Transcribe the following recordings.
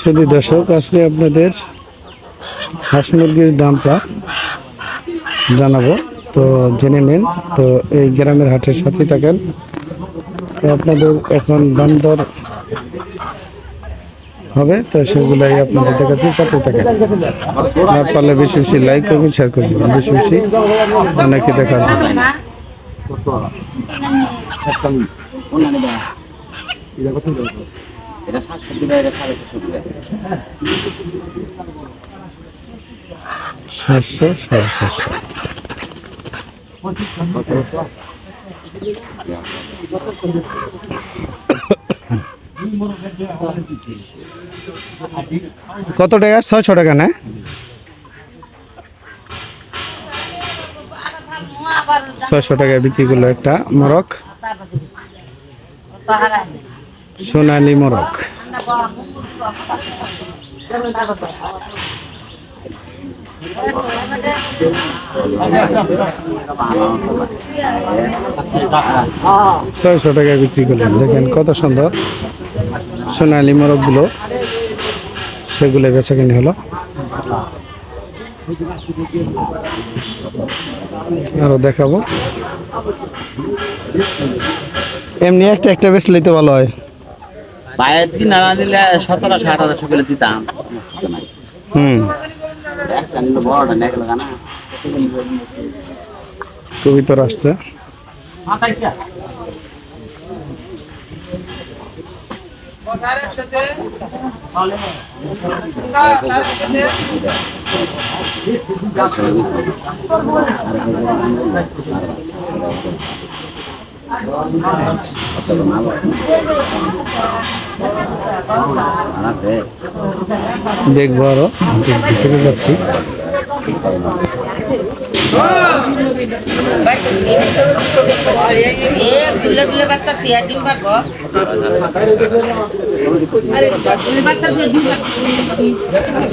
শুধু দর্শক, আজকে আপনাদের হাঁস মুরগির দামটা জানাব। তো জেনে নিন, তো এই গ্রামের হাটের সাথে থাকেন। তো আপনাদের এখন দাম দর হবে, তো সেগুলাই আপনাদের দেখাচ্ছি সাথে থাকেন। আর পারলে বেশি বেশি লাইক করবেন শেয়ার করবেন, বেশি বেশি অনেকে দেখার জন্য। এটা সাতষট্টি বা এটা সাড়ে সাতশো সাড়ে সাতশো। কত টাকা? ছয়শো টাকা না? ছয়শো টাকায় বিক্রি করল একটা মরক সোনালি মরক ছয়শো টাকায় বিক্রি করলেন। দেখেন কত সুন্দর সোনালি মরকগুলো সেগুলো বেচা কিনে হলো। আরও দেখাবো। এমনি একটা একটা বেচলেই তো ভালো হয়। বাইরের দিন না নিলে সতেরো ষাট হাজার করে দিতাম। হুম। কবিতর আসছে? দেখব আরও। ভিতরে যাচ্ছি। দুলে দুলে বাচ্চা তিয়া ডিম পারব বাচ্চা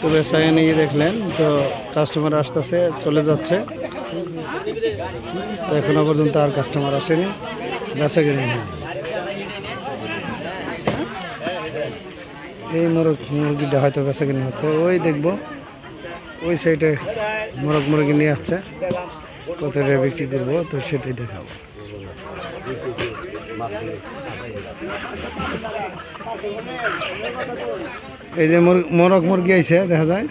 তো বেসায় নিয়ে দেখলেন, তো কাস্টমার আসতেছে, চলে যাচ্ছে। তো এখনও পর্যন্ত আর কাস্টমার আসেনি বেসা কিনে এই মোরগ, মুরগিটা হয়তো বেচা কিনে হচ্ছে। ওই দেখব, ওই সাইডে মোরগ, মুরগি নিয়ে আসছে। কত বিক্রি করব, তো সেটাই দেখাবো। এই যে মুর- মোরগ মুরগি আইছে দেখা যায়।